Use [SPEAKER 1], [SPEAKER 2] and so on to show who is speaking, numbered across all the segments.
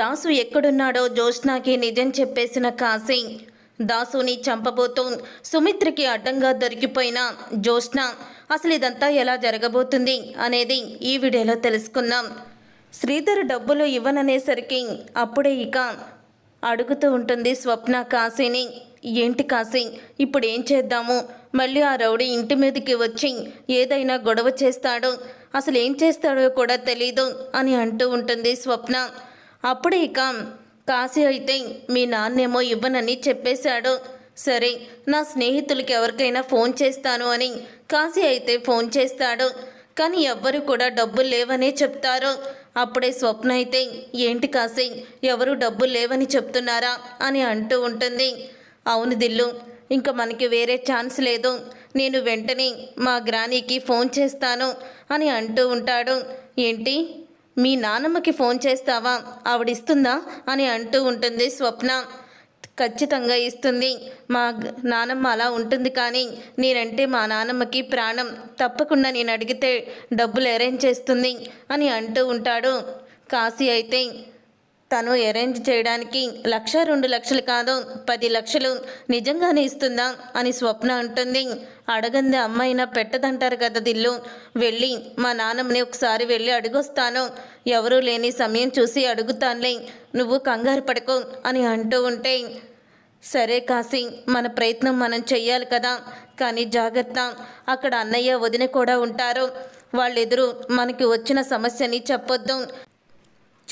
[SPEAKER 1] దాసు ఎక్కడున్నాడో జ్యోత్స్నాకి నిజం చెప్పేసిన కాశీ దాసుని చంపబోతూ సుమిత్రకి అడ్డంగా దొరికిపోయిన జ్యోత్స్న అసలు ఇదంతా ఎలా జరగబోతుంది? అనేది ఈ వీడియోలో తెలుసుకుందాం. శ్రీధర్ డబ్బులు ఇవ్వననేసరికి అప్పుడే ఇక అడుగుతూ ఉంటుంది స్వప్న కాశీని ఏంటి కాశీ ఇప్పుడు ఏం చేద్దాము? మళ్ళీ ఆ రౌడీ ఇంటి మీదకి వచ్చి ఏదైనా గొడవ చేస్తాడో. అసలు ఏం చేస్తాడో కూడా తెలీదు అని అంటూ ఉంటుంది స్వప్న. అప్పుడే ఇక కాశీ అయితే మీ నాన్నేమో ఇవ్వనని చెప్పేశాడు. సరే నా స్నేహితులకి ఎవరికైనా ఫోన్ చేస్తాను అని కాశీ అయితే ఫోన్ చేస్తాడు. కానీ ఎవ్వరు కూడా డబ్బులు లేవనే చెప్తారు. అప్పుడే స్వప్న అయితే ఏంటి కాశీ ఎవరు డబ్బులు లేవని చెప్తున్నారా? అని అంటూ ఉంటుంది. అవును దిల్లు ఇంకా మనకి వేరే ఛాన్స్ లేదు. నేను వెంటనే మా గ్రానీకి ఫోన్ చేస్తాను అని అంటూ ఉంటాడు. ఏంటి మీ నానమ్మకి ఫోన్ చేస్తావా? ఆవిడిస్తుందా? అని అంటూ ఉంటుంది స్వప్న. ఖచ్చితంగా ఇస్తుంది. మా నానమ్మ అలా ఉంటుంది కానీ నేనంటే మా నానమ్మకి ప్రాణం. తప్పకుండా నేను అడిగితే డబ్బులు అరేంజ్ చేస్తుంది అని అంటూ ఉంటాడు. కాశీ అయితే తను అరేంజ్ చేయడానికి లక్ష రెండు లక్షలు కాదు పది లక్షలు నిజంగానే ఇస్తుందా అని స్వప్న అంటుంది. అడగంది అమ్మాయినా పెట్టదంటారు కదా దిల్లు. వెళ్ళి మా నాన్నమ్మని ఒకసారి వెళ్ళి అడుగొస్తాను. ఎవరూ లేని సమయం చూసి అడుగుతానులే. నువ్వు కంగారు పడకు అని అంటూ ఉంటే సరే కాశీ మన ప్రయత్నం మనం చెయ్యాలి కదా. కానీ జాగ్రత్త అక్కడ అన్నయ్య వదిన కూడా ఉంటారు. వాళ్ళెదురు మనకి వచ్చిన సమస్యని చెప్పొద్దు.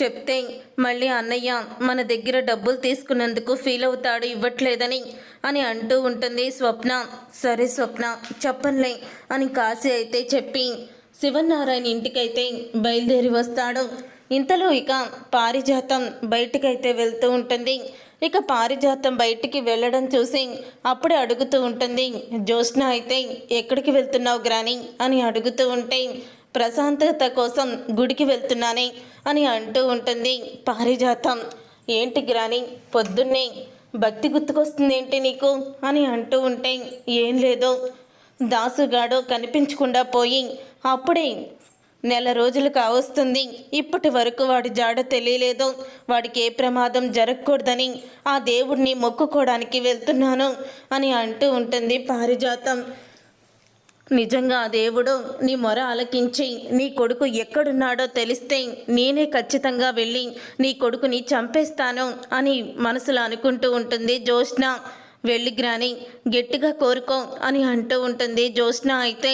[SPEAKER 1] చెప్తే మళ్ళీ అన్నయ్య మన దగ్గర డబ్బులు తీసుకున్నందుకు ఫీల్ అవుతాడు ఇవ్వట్లేదని అని అంటూ ఉంటుంది స్వప్న. సరే స్వప్న చెప్పనులే అని కాశీ అయితే చెప్పి శివనారాయణ ఇంటికైతే బయలుదేరి వస్తాడు. ఇంతలో ఇక పారిజాతం బయటికైతే వెళ్తూ ఉంటుంది. ఇక పారిజాతం బయటికి వెళ్ళడం చూసి అప్పుడే అడుగుతూ ఉంటుంది జ్యోత్స్న అయితే ఎక్కడికి వెళ్తున్నావు గ్రాని? అని అడుగుతూ ఉంటే ప్రశాంతత కోసం గుడికి వెళ్తున్నానే. అని అంటూ ఉంటుంది. పారిజాతం. ఏంటి గ్రాని? పొద్దున్నే భక్తి గుర్తుకొస్తుంది ఏంటి నీకు? అని అంటూ ఉంటే ఏం లేదో. దాసుగాడు కనిపించకుండా పోయి అప్పుడే నెల రోజులు కావస్తుంది. ఇప్పటి వరకు వాడి జాడ తెలియలేదు. వాడికి ఏ ప్రమాదం జరగకూడదని ఆ దేవుడిని మొక్కుకోవడానికి వెళ్తున్నాను అని అంటూ ఉంటుంది పారిజాతం. నిజంగా దేవుడు నీ మొర ఆలకించి నీ కొడుకు ఎక్కడున్నాడో తెలిస్తే నేనే ఖచ్చితంగా వెళ్ళి నీ కొడుకుని చంపేస్తాను అని మనసులో అనుకుంటూ ఉంటుంది. జ్యోత్స్న వెళ్ళి గ్రాని గట్టిగా కోరుకో అని అంటూ ఉంటుంది. జ్యోత్స్న అయితే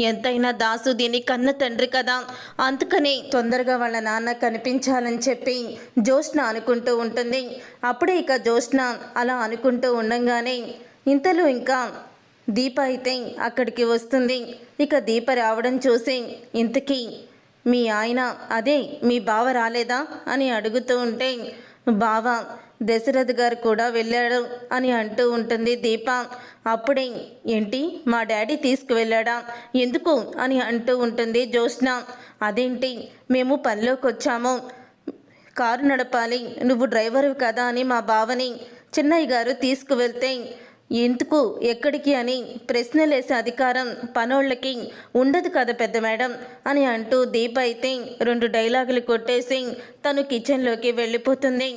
[SPEAKER 1] ఎంతైనా దాసు దీని కన్న తండ్రి కదా. అందుకని తొందరగా వాళ్ళ నాన్న కనిపించాలని చెప్పి జ్యోత్స్న అనుకుంటూ ఉంటుంది. అప్పుడే ఇక జ్యోత్స్న అలా అనుకుంటూ ఉండంగానే ఇంతలో ఇంకా దీప అయితే అక్కడికి వస్తుంది. ఇక దీప రావడం చూసి ఇంతకీ మీ ఆయన అదే మీ బావ రాలేదా అని అడుగుతూ ఉంటే బావ దశరథ్ గారు కూడా వెళ్ళాడు అని అంటూ ఉంటుంది దీప. అప్పుడే ఏంటి మా డాడీ తీసుకువెళ్ళాడా? ఎందుకు అని అంటూ ఉంటుంది జ్యోత్స్న. అదేంటి మేము పనిలోకి వచ్చాము. కారు నడపాలి. నువ్వు డ్రైవరు కదా అని మా బావని చిన్నయ్య గారు తీసుకువెళ్తే ఎందుకు ఎక్కడికి అని ప్రశ్నలేసే అధికారం పనోళ్ళకి ఉండదు కదా పెద్ద మేడం అని అంటూ దీప అయితే రెండు డైలాగులు కొట్టేసి తను కిచెన్లోకి వెళ్ళిపోతుంది.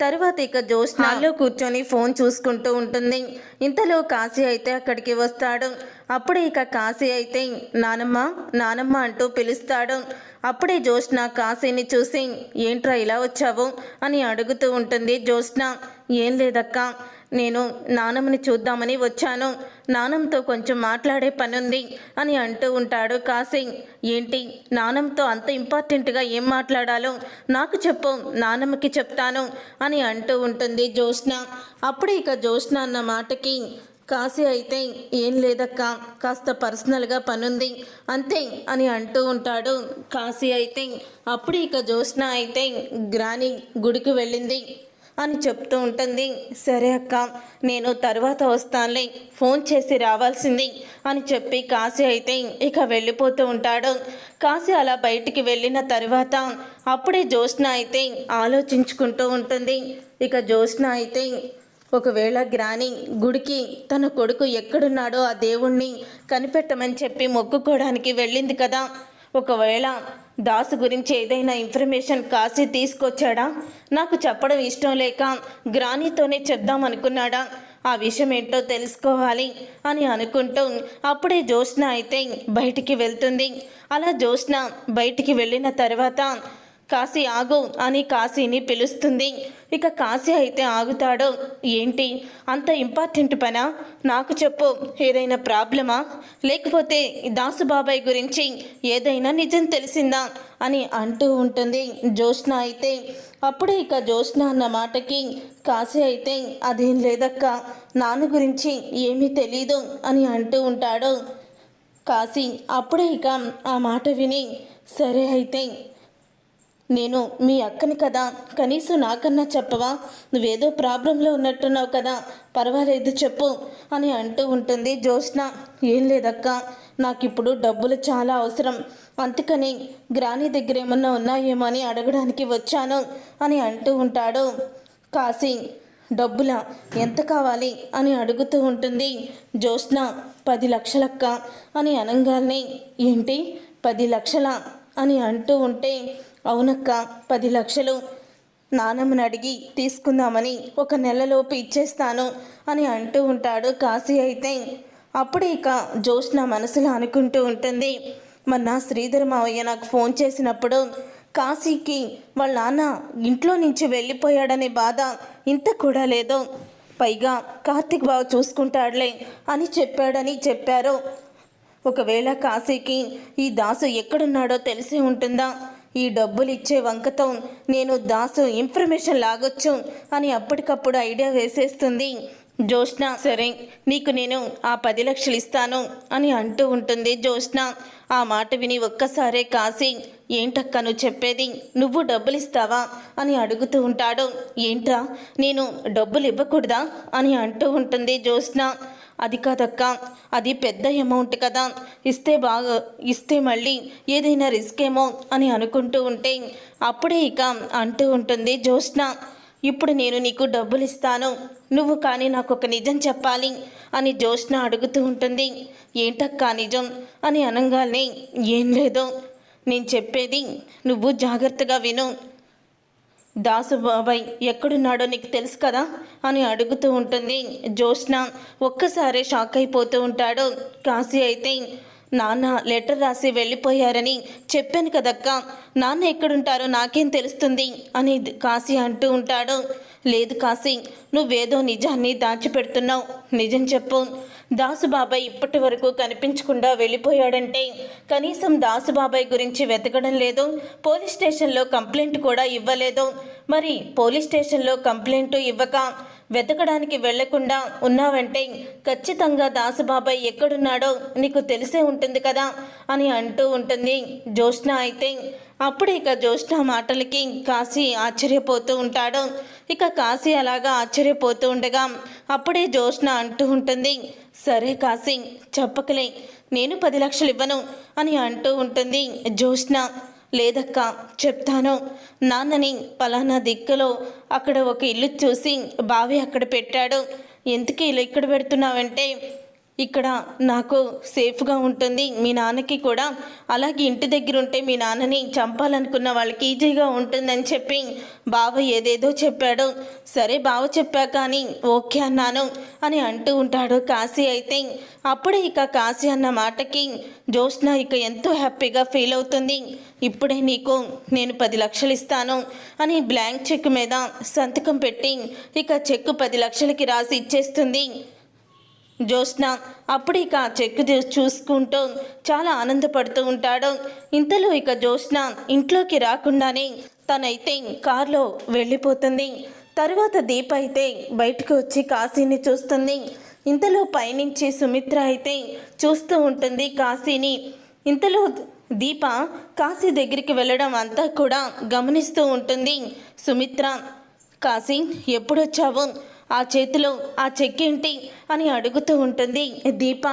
[SPEAKER 1] తర్వాత ఇక జోష్ హాల్లో కూర్చొని ఫోన్ చూసుకుంటూ ఉంటుంది. ఇంతలో కాశీ అయితే అక్కడికి వస్తాడు. అప్పుడే ఇక కాశీ అయితే నానమ్మ నానమ్మ అంటూ పిలుస్తాడు. అప్పుడే జ్యోత్స్న కాశీని చూసి ఏంట్రా ఇలా వచ్చావు? అని అడుగుతూ ఉంటుంది జ్యోత్స్న. ఏం లేదక్క నేను నానమ్మని చూద్దామని వచ్చాను. నానంతో కొంచెం మాట్లాడే పనుంది అని అంటూ ఉంటాడు కాశీ ఏంటి? నానంతో అంత ఇంపార్టెంట్గా ఏం మాట్లాడాలో? నాకు చెప్పు నానమ్మకి చెప్తాను అని అంటూ ఉంటుంది జ్యోత్స్న. అప్పుడే ఇక జ్యోత్స్న అన్న మాటకి కాశీ అయితే ఏం లేదక్కా కాస్త పర్సనల్గా పనుంది అంతే అని అంటూ ఉంటాడు కాశీ అయితే. అప్పుడు ఇక జ్యోత్స్న అయితే గ్రాని గుడికి వెళ్ళింది. అని చెప్తూ ఉంటుంది. సరే అక్క నేను తర్వాత వస్తానులే ఫోన్ చేసి రావాల్సింది అని చెప్పి కాశీ అయితే ఇక వెళ్ళిపోతూ ఉంటాడు. కాశీ అలా బయటికి వెళ్ళిన తర్వాత అప్పుడే జ్యోత్స్న అయితే ఆలోచించుకుంటూ ఉంటుంది. ఇక జ్యోత్స్న అయితే ఒకవేళ గ్రాని గుడికి తన కొడుకు ఎక్కడున్నాడో ఆ దేవుణ్ణి కనిపెట్టమని చెప్పి మొక్కుకోవడానికి వెళ్ళింది కదా. ఒకవేళ దాసు గురించి ఏదైనా ఇన్ఫర్మేషన్ కాసి తీసుకొచ్చాడా? నాకు చెప్పడం ఇష్టం లేక గ్రానీతోనే చెప్దాం అనుకున్నాడా? ఆ విషయం ఏంటో తెలుసుకోవాలి అని అనుకుంటూ అప్పుడే జ్యోత్స్న అయితే బయటికి వెళ్తుంది. అలా జ్యోత్స్న బయటికి వెళ్ళిన తర్వాత కాశీ ఆగు అని కాశీని పిలుస్తుంది. ఇక కాశీ అయితే ఆగుతాడు. ఏంటి? అంత ఇంపార్టెంట్ పనా? నాకు చెప్పు ఏదైనా ప్రాబ్లమా? లేకపోతే దాసుబాబాయ్ గురించి ఏదైనా నిజం తెలిసిందా? అని అంటూ ఉంటుంది జ్యోత్స్న అయితే. అప్పుడే ఇక జ్యోత్స్న అన్న మాటకి కాశీ అయితే అదేం లేదక్క నాన్న గురించి ఏమీ తెలీదు అని అంటూ ఉంటాడు కాశీ. అప్పుడే ఇక ఆ మాట విని సరే అయితే నేను మీ అక్కని కదా. కనీసం నాకన్నా చెప్పవా? నువ్వేదో ప్రాబ్లంలో ఉన్నట్టున్నావు కదా. పర్వాలేదు చెప్పు అని అంటూ ఉంటుంది జ్యోత్స్న. ఏం లేదక్క నాకు ఇప్పుడు డబ్బులు చాలా అవసరం. అందుకని గ్రాని దగ్గర ఏమన్నా ఉన్నాయేమో అని అడగడానికి వచ్చాను అని అంటూ ఉంటాడు. కాశీ డబ్బుల ఎంత కావాలి అని అడుగుతూ ఉంటుంది జ్యోత్స్న. పది లక్షలక్క అని అనగానే ఏంటి? పది లక్షల అని అంటూ ఉంటే అవునక్క పది లక్షలు నానమ్మని అడిగి తీసుకుందామని ఒక నెలలోపు ఇచ్చేస్తాను అని అంటూ ఉంటాడు కాశీ అయితే. అప్పుడే ఇక జ్యోత్స్న మనసులో అనుకుంటూ ఉంటుంది మొన్న శ్రీధర్ మావయ్య నాకు ఫోన్ చేసినప్పుడు కాశీకి వాళ్ళ నాన్న ఇంట్లో నుంచి వెళ్ళిపోయాడనే బాధ ఇంత కూడా లేదు. పైగా కార్తిక్ బావ చూసుకుంటాడులే అని చెప్పాడని చెప్పారు. ఒకవేళ కాశీకి ఈ దాసు ఎక్కడున్నాడో తెలిసి ఉంటుందా? ఈ డబ్బులు ఇచ్చే వంకతో నేను దాసు ఇన్ఫర్మేషన్ లాగొచ్చు అని అప్పటికప్పుడు ఐడియా వేసేస్తుంది. జ్యోత్స్న సరే నీకు నేను ఆ పది లక్షలు ఇస్తాను అని అంటూ ఉంటుంది జ్యోత్స్న. ఆ మాట విని ఒక్కసారే కాసి ఏంటక్క నువ్వు చెప్పేది? నువ్వు డబ్బులు ఇస్తావా అని అడుగుతూ ఉంటాడు. ఏంట్రా నేను డబ్బులు ఇవ్వకూడదా అని అంటూ ఉంటుంది జ్యోత్స్న. అది కాదక్క. అది పెద్ద అమౌంట్ కదా. ఇస్తే బాగా ఇస్తే మళ్ళీ ఏదైనా రిస్క్ ఏమో అని అనుకుంటూ ఉంటే అప్పుడే ఇక అంటూ ఉంటుంది జ్యోత్స్న. ఇప్పుడు నేను నీకు డబ్బులు ఇస్తాను. నువ్వు కానీ నాకు ఒక నిజం చెప్పాలి అని జ్యోత్స్న అడుగుతూ ఉంటుంది. ఏంటక్కా నిజం? అని అనగానే ఏం లేదు. నేను చెప్పేది నువ్వు జాగ్రత్తగా విను. దాసు బాబాయ్ ఎక్కడున్నాడో నీకు తెలుసు కదా అని అడుగుతూ ఉంటుంది. జ్యోత్స్న ఒక్కసారే షాక్ అయిపోతూ ఉంటాడు. కాశీ అయితే నాన్న లెటర్ రాసి వెళ్ళిపోయారని చెప్పాను కదక్క. నాన్న ఎక్కడుంటారో నాకేం తెలుస్తుంది అని కాశీ అంటూ ఉంటాడు. లేదు కాశీ నువ్వేదో నిజాన్ని దాచిపెడుతున్నావు. నిజం చెప్పు. దాసుబాబాయ్ ఇప్పటి వరకు కనిపించకుండా వెళ్ళిపోయాడంటే కనీసం దాసుబాబాయ్ గురించి వెతకడం లేదు పోలీస్ స్టేషన్లో కంప్లైంట్ కూడా ఇవ్వలేదు. మరి పోలీస్ స్టేషన్లో కంప్లైంట్ ఇవ్వక వెతకడానికి వెళ్ళకుండా ఉన్నావంటే ఖచ్చితంగా దాసుబాబాయ్ ఎక్కడున్నాడో నీకు తెలిసే ఉంటుంది కదా అని అంటూ ఉంటుంది. జ్యోత్స్న అయితే అప్పుడు ఇక జ్యోష్ణ మాటలకి కాశీ ఆశ్చర్యపోతూ ఉంటాడు. ఇక కాశీ అలాగా ఆశ్చర్యపోతూ ఉండగా అప్పుడే జ్యోత్స్న అంటూ ఉంటుంది సరే కాశీ చెప్పకలే నేను పది లక్షలు ఇవ్వను అని అంటూ ఉంటుంది జ్యోష్ణ లేదక్క చెప్తాను. నాన్నని పలానా దిక్కులో అక్కడ ఒక ఇల్లు చూసి బావి అక్కడ పెట్టాడు. ఎందుకు ఇలా ఇక్కడ పెడుతున్నావంటే ఇక్కడ నాకు సేఫ్గా ఉంటుంది. మీ నాన్నకి కూడా. అలాగే ఇంటి దగ్గర ఉంటే మీ నాన్నని చంపాలనుకున్న వాళ్ళకి ఈజీగా ఉంటుందని చెప్పి బావ ఏదేదో చెప్పాడు. సరే బావ చెప్పా కానీ ఓకే అన్నాను అని అంటూ ఉంటాడు కాశీ అయితే. అప్పుడే ఇక కాశీ అన్న మాటకి జ్యోత్స్న ఇక ఎంతో హ్యాపీగా ఫీల్ అవుతుంది. ఇప్పుడే నీకు నేను పది లక్షలు ఇస్తాను అని బ్లాంక్ చెక్ మీద సంతకం పెట్టి ఇక చెక్కు పది లక్షలకి రాసి ఇచ్చేస్తుంది. జ్యోత్స్న అప్పుడు ఇక చెక్ చూ- చూసుకుంటూ చాలా ఆనందపడుతూ ఉంటాడు. ఇంతలో ఇక జ్యోత్స్న ఇంట్లోకి రాకుండానే తనైతే కారులో వెళ్ళిపోతుంది. తర్వాత దీప అయితే బయటకు వచ్చి కాశీని చూస్తుంది. ఇంతలో పైనుంచి సుమిత్ర అయితే చూస్తూ ఉంటుంది కాశీని. ఇంతలో దీప కాశీ దగ్గరికి వెళ్ళడం అంతా కూడా గమనిస్తూ ఉంటుంది. సుమిత్ర కాశీ ఎప్పుడొచ్చావు? ఆ చేతిలో ఆ చెక్ ఏంటి అని అడుగుతూ ఉంటుంది. దీప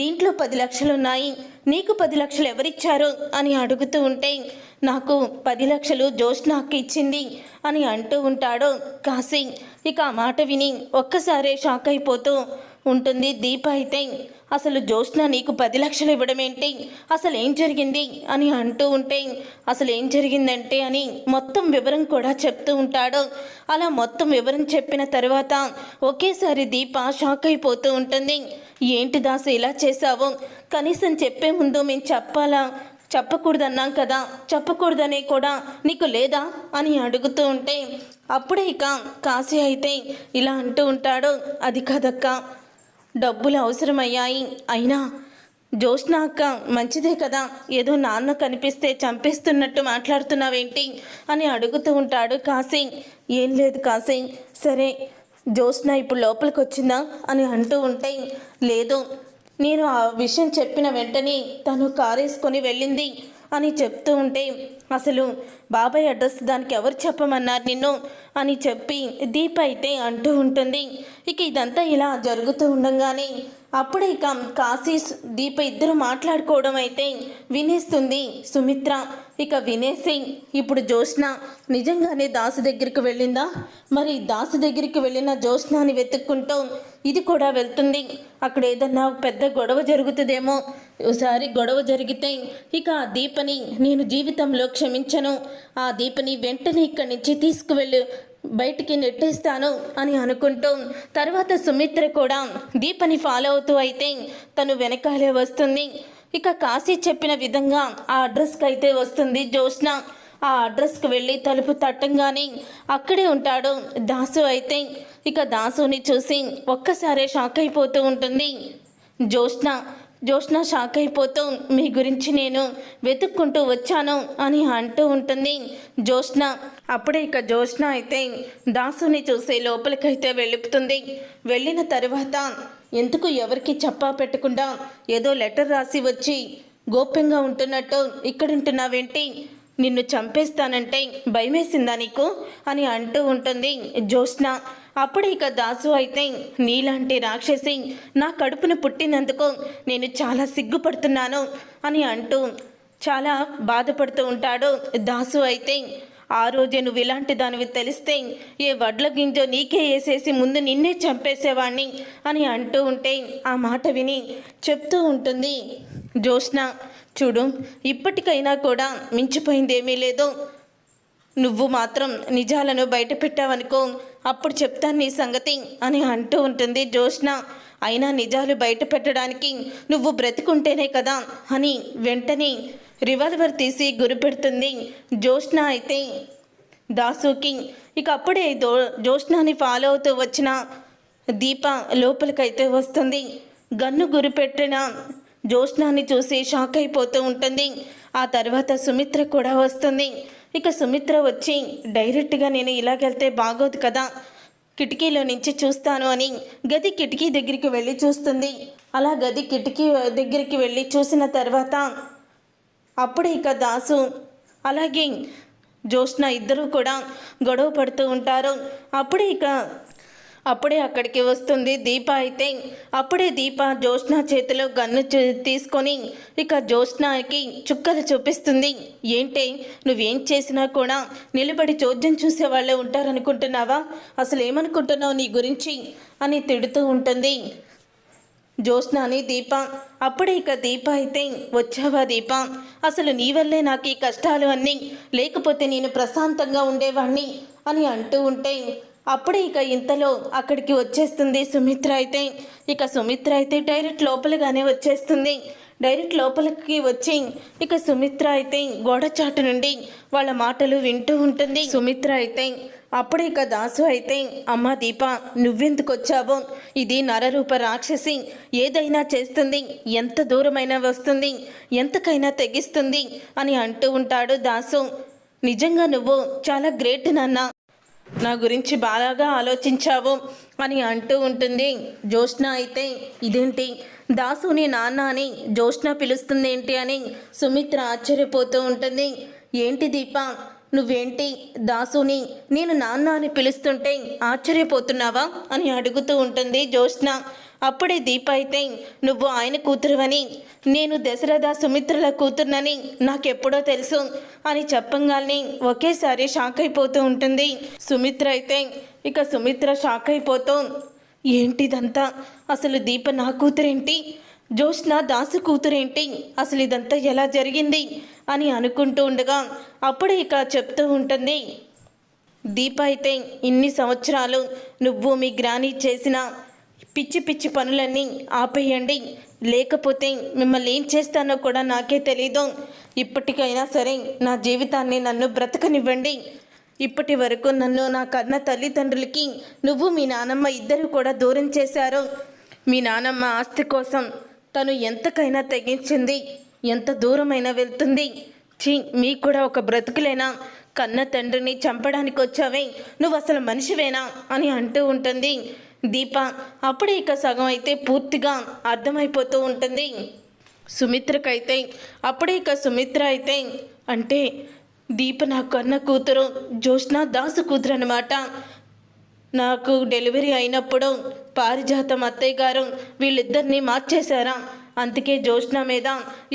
[SPEAKER 1] దీంట్లో పది లక్షలున్నాయి. నీకు పది లక్షలు ఎవరిచ్చారు అని అడుగుతూ ఉంటే నాకు పది లక్షలు జ్యోత్స్నాకి ఇచ్చింది అని అంటూ ఉంటాడు కాశీ. ఇక ఆ మాట విని ఒక్కసారే షాక్ అయిపోతూ ఉంటుంది. దీప అయితే అసలు జ్యోత్స్న నీకు పది లక్షలు ఇవ్వడం ఏంటి అసలు ఏం జరిగింది? అని అంటూ ఉంటే అసలు ఏం జరిగిందంటే అని మొత్తం వివరం కూడా చెప్తూ ఉంటాడు. అలా మొత్తం వివరం చెప్పిన తర్వాత ఒకేసారి దీప షాక్ అయిపోతూ ఉంటుంది. ఏంటి దాసు ఇలా చేశావు? కనీసం చెప్పే ముందు మేము చెప్పాలా? చెప్పకూడదన్నాం కదా? చెప్పకూడదనే కూడా నీకు లేదా? అని అడుగుతూ ఉంటే అప్పుడే ఇక కాశీ అయితే ఇలా అంటూ ఉంటాడు. అది కదక్క డబ్బులు అవసరమయ్యాయి. అయినా జ్యోష్ణ అక్క మంచిదే కదా ఏదో నాన్న కనిపిస్తే చంపేస్తున్నట్టు మాట్లాడుతున్నావేంటి అని అడుగుతూ ఉంటాడు కాసింగ్ ఏం లేదు కాసింగ్ సరే జ్యోష్ణ ఇప్పుడు లోపలికి వచ్చిందా అని అంటూ ఉంటే లేదు. నేను ఆ విషయం చెప్పిన వెంటనే తను కారేసుకొని వెళ్ళింది. అని చెప్తూ ఉంటే అసలు బాబాయ్ అడ్రస్ దానికి ఎవరు చెప్పమన్నారు నిన్ను? అని చెప్పి దీప అయితే అంటూ ఉంటుంది. ఇక ఇదంతా ఇలా జరుగుతూ ఉండగానే అప్పుడే ఇక కాశీ దీప ఇద్దరు మాట్లాడుకోవడం అయితే వినేస్తుంది సుమిత్ర. ఇక వినయ్ సింగ్ ఇప్పుడు జోష్న నిజంగానే దాసు దగ్గరికి వెళ్ళిందా? మరి దాసు దగ్గరికి వెళ్ళిన జోష్నాని వెతుక్కుంటూ ఇది కూడా వెళ్తుంది. అక్కడ ఏదన్నా పెద్ద గొడవ జరుగుతుందేమో? ఒకసారి గొడవ జరిగితే ఇక ఆ దీపని నేను జీవితంలో క్షమించను. ఆ దీపని వెంటనే ఇక్కడి నుంచి తీసుకువెళ్ళు. బయటికి నెట్టేస్తాను అని అనుకుంటూ తర్వాత సుమిత్ర కూడా దీపని ఫాలో అవుతూ అయితే తను వెనకాలే వస్తుంది. ఇక కాశీ చెప్పిన విధంగా ఆ అడ్రస్కి అయితే వస్తుంది జ్యోత్స్న. ఆ అడ్రస్కి వెళ్ళి తలుపు తట్టంగానే అక్కడే ఉంటాడు దాసు అయితే. ఇక దాసుని చూసి ఒక్కసారే షాక్ అయిపోతూ ఉంటుంది. జ్యోత్స్న జ్యోత్స్న షాక్ అయిపోతూ మీ గురించి నేను వెతుక్కుంటూ వచ్చాను అని అంటూ ఉంటుంది జ్యోత్స్న. అప్పుడే ఇక జ్యోత్స్న అయితే దాసుని చూసే లోపలికైతే వెళ్ళిపుతుంది వెళ్ళిన తర్వాత ఎందుకు ఎవరికి చెప్పా పెట్టకుండా ఏదో లెటర్ రాసి వచ్చి గోప్యంగా ఉంటున్నట్టు ఇక్కడుంటున్నావేంటి నిన్ను చంపేస్తానంటే భయమేసిందా నీకు? అని అంటూ ఉంటుంది జ్యోత్స్న. అప్పుడు ఇక దాసు అయితే నీలాంటి రాక్షసి నా కడుపున పుట్టినందుకు నేను చాలా సిగ్గుపడుతున్నాను అని అంటూ చాలా బాధపడుతూ ఉంటాడు దాసు అయితే. ఆ రోజే నువ్వు ఇలాంటి దానివి తెలిస్తే ఏ వడ్ల గింజో నీకే వేసేసి ముందు నిన్నే చంపేసేవాణ్ణి అని అంటూ ఉంటే ఆ మాట విని చెప్తూ ఉంటుంది. జ్యోత్స్న చూడు ఇప్పటికైనా కూడా మించిపోయిందేమీ లేదు. నువ్వు మాత్రం నిజాలను బయట పెట్టావనుకో అప్పుడు చెప్తాను నీ సంగతి అని అంటూ ఉంటుంది జోష్ణ అయినా నిజాలు బయట పెట్టడానికి నువ్వు బ్రతికుంటేనే కదా అని వెంటనే రివాల్వర్ తీసి గురిపెడుతుంది జోష్న అయితే. దాసుకి ఇక అప్పుడే దో జోష్నాని ఫాలో అవుతూ వచ్చిన దీప లోపలికైతే వస్తుంది. గన్ను గురిపెట్టిన జోష్నాని చూసి షాక్ అయిపోతూ ఉంటుంది. ఆ తర్వాత సుమిత్ర కూడా వస్తుంది. ఇక సుమిత్ర వచ్చి డైరెక్ట్గా నేను ఇలాగెళ్తే బాగోదు కదా కిటికీలో నుంచి చూస్తాను అని గది కిటికీ దగ్గరికి వెళ్ళి చూస్తుంది. అలా గది కిటికీ దగ్గరికి వెళ్ళి చూసిన తర్వాత అప్పుడే ఇక దాసు అలాగే జ్యోత్స్న ఇద్దరూ కూడా గొడవ పడుతూ ఉంటారు. అప్పుడే ఇక అప్పుడే అక్కడికి వస్తుంది దీప అయితే. అప్పుడే దీప జ్యోత్స్న చేతిలో గన్ను చూ- తీసుకొని ఇక జ్యోత్స్నకి చుక్కలు చూపిస్తుంది. ఏంటి? నువ్వేం చేసినా కూడా నిలబడి చోద్యం చూసే వాళ్ళే ఉంటారనుకుంటున్నావా? అసలు ఏమనుకుంటున్నావు నీ గురించి? అని తిడుతూ ఉంటుంది. జ్యోత్స్నాని దీప అప్పుడే ఇక దీప అయితే వచ్చావా దీప? అసలు నీ వల్లే నాకు ఈ కష్టాలు అన్నీ లేకపోతే నేను ప్రశాంతంగా ఉండేవాణ్ణి? అని అంటూ ఉంటే అప్పుడే ఇక ఇంతలో అక్కడికి వచ్చేస్తుంది సుమిత్ర అయితే. ఇక సుమిత్ర అయితే డైరెక్ట్ లోపలగానే వచ్చేస్తుంది. డైరెక్ట్ లోపలికి వచ్చి ఇక సుమిత్ర అయితే గోడ చాటు నుండి వాళ్ళ మాటలు వింటూ ఉంటుంది. సుమిత్ర అయితే అప్పుడే ఇక దాసు అయితే అమ్మ దీప నువ్వెందుకు వచ్చావో? ఇది నరరూప రాక్షసి. ఏదైనా చేస్తుంది. ఎంత దూరమైనా వస్తుంది. ఎంతకైనా తెగిస్తుంది అని అంటూ ఉంటాడు దాసు. నిజంగా నువ్వు చాలా గ్రేట్ నాన్న. నా గురించి బాగా ఆలోచించావు అని అంటూ ఉంటుంది. జ్యోష్ణ అయితే ఇదేంటి? దాసుని నాన్న అని పిలుస్తుంది ఏంటి అని సుమిత్ర ఆశ్చర్యపోతూ ఉంటుంది. ఏంటి దీప? నువ్వేంటి దాసుని? నేను నాన్న అని పిలుస్తుంటే ఆశ్చర్యపోతున్నావా? అని అడుగుతూ ఉంటుంది జ్యోత్స్న. అప్పుడే దీప అయితే నువ్వు ఆయన కూతురువని నేను దశరథ సుమిత్రల కూతురునని నాకెప్పుడో తెలుసు అని చెప్పంగానే ఒకేసారి షాక్ అయిపోతూ ఉంటుంది సుమిత్ర అయితే. ఇక సుమిత్ర షాక్ అయిపోతూ ఏంటిదంతా? అసలు దీప నా కూతురేంటి? జోష్న దాసు కూతురేంటి? అసలు ఇదంతా ఎలా జరిగింది? అని అనుకుంటూ ఉండగా అప్పుడే ఇక చెప్తూ ఉంటుంది దీప అయితే ఇన్ని సంవత్సరాలు నువ్వు మీ గ్రాని చేసిన పిచ్చి పిచ్చి పనులన్నీ ఆపేయండి. లేకపోతే మిమ్మల్ని ఏం చేస్తానో కూడా నాకే తెలీదు. ఇప్పటికైనా సరే నా జీవితాన్ని నన్ను బ్రతకనివ్వండి. ఇప్పటి వరకు నన్ను నా కన్న తల్లిదండ్రులకి నువ్వు మీ నానమ్మ ఇద్దరు కూడా దూరం చేశారు. మీ నానమ్మ ఆస్తి కోసం తను ఎంతకైనా తెగించింది ఎంత దూరమైనా వెళ్తుంది. ఛీ మీకు కూడా ఒక బ్రతుకులేనా? కన్న తండ్రిని చంపడానికి వచ్చావే నువ్వు అసలు మనిషివేనా? అని అంటూ ఉంటుంది. దీప అప్పుడే ఇక సగం అయితే పూర్తిగా అర్థమైపోతూ ఉంటుంది. సుమిత్రకైతే అప్పుడే ఇక సుమిత్ర అయితే అంటే దీప నా కన్న కూతురు జ్యోష్న దాసు కూతురు అనమాట నాకు డెలివరీ అయినప్పుడు పారిజాతం అత్తయ్య గారు వీళ్ళిద్దరినీ మార్చేశారా? అందుకే జ్యోష్న మీద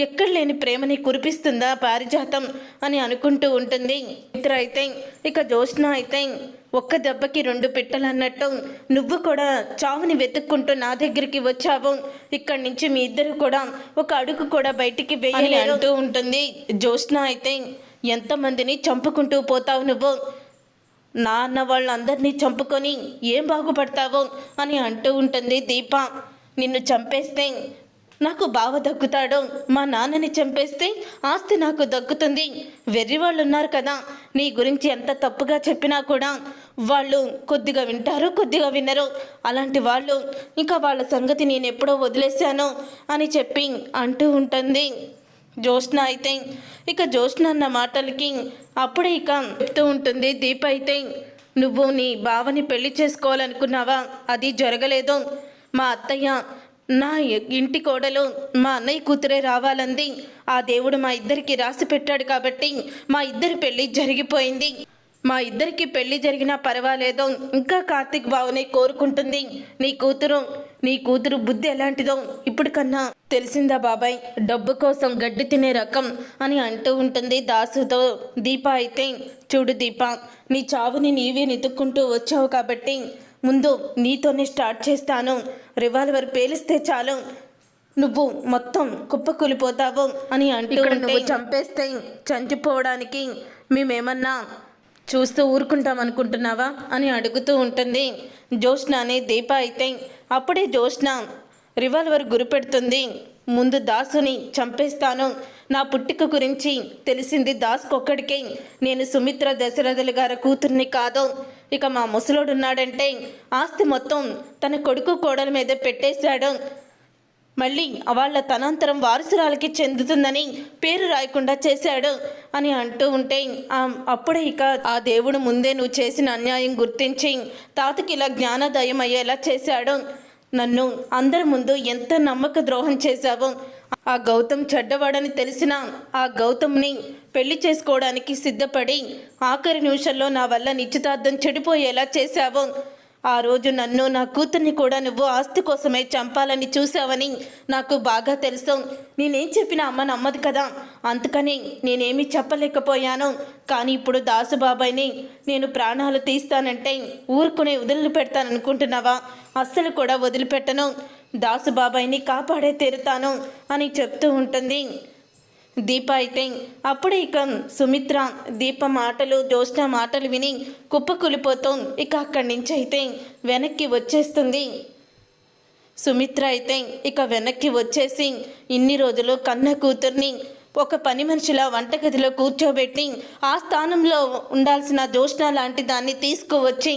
[SPEAKER 1] ఎక్కడ లేని ప్రేమని కురిపిస్తుందా పారిజాతం అని అనుకుంటూ ఉంటుంది. ఇతర అయితే ఇక జ్యోష్న అయితే ఒక్క దెబ్బకి రెండు పిట్టలు అన్నట్టు నువ్వు కూడా చావుని వెతుక్కుంటూ నా దగ్గరికి వచ్చావు. ఇక్కడి నుంచి మీ ఇద్దరు కూడా ఒక అడుగు కూడా బయటికి వేయాలి అంటూ ఉంటుంది. జ్యోష్న అయితే ఎంతమందిని చంపుకుంటూ పోతావు నువ్వు? నా అన్న వాళ్ళందరినీ చంపుకొని ఏం బాగుపడతావో అని అంటూ ఉంటుంది దీప. నిన్ను చంపేస్తే నాకు బావ దక్కుతాడు మా నాన్నని చంపేస్తే ఆస్తి నాకు దక్కుతుంది. వెర్రి వాళ్ళు ఉన్నారు కదా నీ గురించి ఎంత తప్పుగా చెప్పినా కూడా వాళ్ళు కొద్దిగా వింటారు కొద్దిగా వినరు. అలాంటి వాళ్ళు ఇంకా వాళ్ళ సంగతి నేను ఎప్పుడో వదిలేశాను అని చెప్పి అంటూ ఉంటుంది. జ్యోత్స్న అయితే ఇక జ్యోత్స్న అన్న మాటలకి అప్పుడే ఇక చెప్తూ ఉంటుంది దీప అయితే నువ్వు నీ బావని పెళ్ళి చేసుకోవాలనుకున్నావా? అది జరగలేదు. మా అత్తయ్య నా ఇంటి కోడలు మా అన్నయ్య కూతురే రావాలంది. ఆ దేవుడు మా ఇద్దరికి రాసి పెట్టాడు కాబట్టి మా ఇద్దరి పెళ్ళి జరిగిపోయింది. మా ఇద్దరికి పెళ్ళి జరిగినా పర్వాలేదో. ఇంకా కార్తీక్ బావునే కోరుకుంటుంది. నీ కూతురు నీ కూతురు బుద్ధి ఎలాంటిదో ఇప్పుడు కన్నా తెలిసిందా బాబాయ్? డబ్బు కోసం గడ్డి తినే రకం అని అంటూ ఉంటుంది దాసుతో. దీప అయితే చూడు దీప నీ చావుని నీవే వెతుక్కుంటూ వచ్చావు కాబట్టి ముందు నీతోనే స్టార్ట్ చేస్తాను. రివాల్వర్ పేలిస్తే చాలు. నువ్వు మొత్తం కుప్పకూలిపోతావు అని అంటూ నువ్వు చంపేస్తే చంచిపోవడానికి మేమేమన్నా చూస్తూ ఊరుకుంటాం అనుకుంటున్నావా అని అడుగుతూ ఉంటుంది. జ్యోష్న అనే దీప అయితే అప్పుడే జ్యోష్ణ రివాల్వర్ గురిపెడుతుంది ముందు దాసుని చంపేస్తాను. నా పుట్టుక గురించి తెలిసింది దాసుకొక్కడికే. నేను సుమిత్ర దశరథులు గారి కూతుర్ని కాదు. ఇక మా ముసలోడున్నాడంటే ఆస్తి మొత్తం తన కొడుకు కోడల మీద పెట్టేశాడు. మళ్ళీ వాళ్ళ తనంతరం వారసురాలకి చెందుతుందని పేరు రాయకుండా చేశాడు అని అంటూ ఉంటే అప్పుడే ఇక ఆ దేవుడు ముందే నువ్వు చేసిన అన్యాయం గుర్తించి తాతకి ఇలా జ్ఞానోదయం అయ్యేలా చేశాడు. నన్ను అందరి ముందు ఎంత నమ్మక ద్రోహం చేశావు ఆ గౌతమ్ చెడ్డవాడని తెలిసిన ఆ గౌతమ్ని పెళ్ళి చేసుకోవడానికి సిద్ధపడి ఆఖరి నిమిషంలో నా వల్ల నిశ్చితార్థం చెడిపోయేలా చేశావు. ఆ రోజు నన్ను నా కూతుర్ని కూడా నువ్వు ఆస్తి కోసమే చంపాలని చూసావని నాకు బాగా తెలుసు. నేనేం చెప్పినా అమ్మ నమ్మదు కదా. అందుకని నేనేమి చెప్పలేకపోయాను. కానీ ఇప్పుడు దాసుబాబాయ్ని నేను ప్రాణాలు తీస్తానంటే ఊరుకునే వదిలి పెడతాననుకుంటున్నావా? అస్సలు కూడా వదిలిపెట్టను. దాసుబాబాయ్ని కాపాడే తీరుతాను అని చెప్తూ ఉంటుంది. దీప అయితే అప్పుడే ఇక సుమిత్ర దీప మాటలు జ్యోత్స్న మాటలు విని కుప్పకూలిపోతూ ఇక అక్కడి నుంచి అయితే వెనక్కి వచ్చేస్తుంది. సుమిత్ర అయితే ఇక వెనక్కి వచ్చేసి ఇన్ని రోజులు కన్న కూతుర్ని ఒక పని మనిషిలా వంటగదిలో కూర్చోబెట్టి ఆ స్థానంలో ఉండాల్సిన జ్యోత్స్న లాంటి దాన్ని తీసుకువచ్చి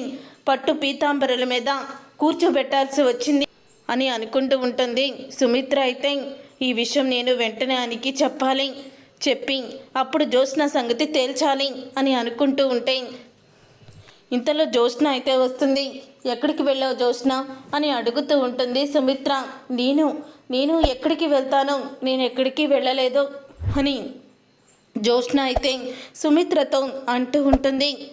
[SPEAKER 1] పట్టు పీతాంబరుల మీద కూర్చోబెట్టాల్సి వచ్చింది అని అనుకుంటూ ఉంటుంది. సుమిత్ర అయితే ఈ విషయం నేను వెంటనే ఆయనకి చెప్పాలి చెప్పి అప్పుడు జ్యోత్స్న సంగతి తేల్చాలి అని అనుకుంటూ ఉంటే ఇంతలో జ్యోత్స్న అయితే వస్తుంది. ఎక్కడికి వెళ్ళావు జ్యోత్స్న? అని అడుగుతూ ఉంటుంది సుమిత్ర. నేను నేను ఎక్కడికి వెళ్తాను? నేను ఎక్కడికి వెళ్ళలేదు? అని జ్యోత్స్న అయితే సుమిత్రతో అంటూ ఉంటుంది.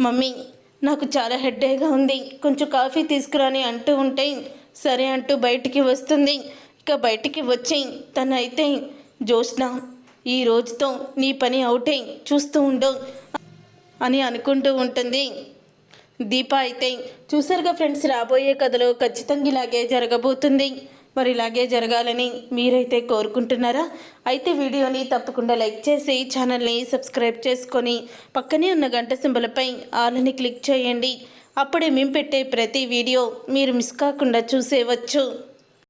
[SPEAKER 1] మమ్మీ నాకు చాలా హెడ్డేగా ఉంది. కొంచెం కాఫీ తీసుకురాని అంటూ ఉంటే సరే అంటూ బయటికి వస్తుంది. ఇక బయటికి వచ్చి తనైతే జ్యోత్స్న ఈ రోజుతో నీ పని అవుటే చూస్తూ ఉండు అని అనుకుంటూ ఉంటుంది. దీప అయితే చూసారుగా ఫ్రెండ్స్ రాబోయే కథలో ఖచ్చితంగా ఇలాగే జరగబోతుంది. మరి ఇలాగే జరగాలని మీరైతే కోరుకుంటున్నారా? అయితే వీడియోని తప్పకుండా లైక్ చేసి ఛానల్ని సబ్స్క్రైబ్ చేసుకొని పక్కనే ఉన్న గంట సింబలపై ఆల్ని క్లిక్ చేయండి. అప్పుడే మేము పెట్టే ప్రతి వీడియో మీరు మిస్ కాకుండా చూసేవచ్చు.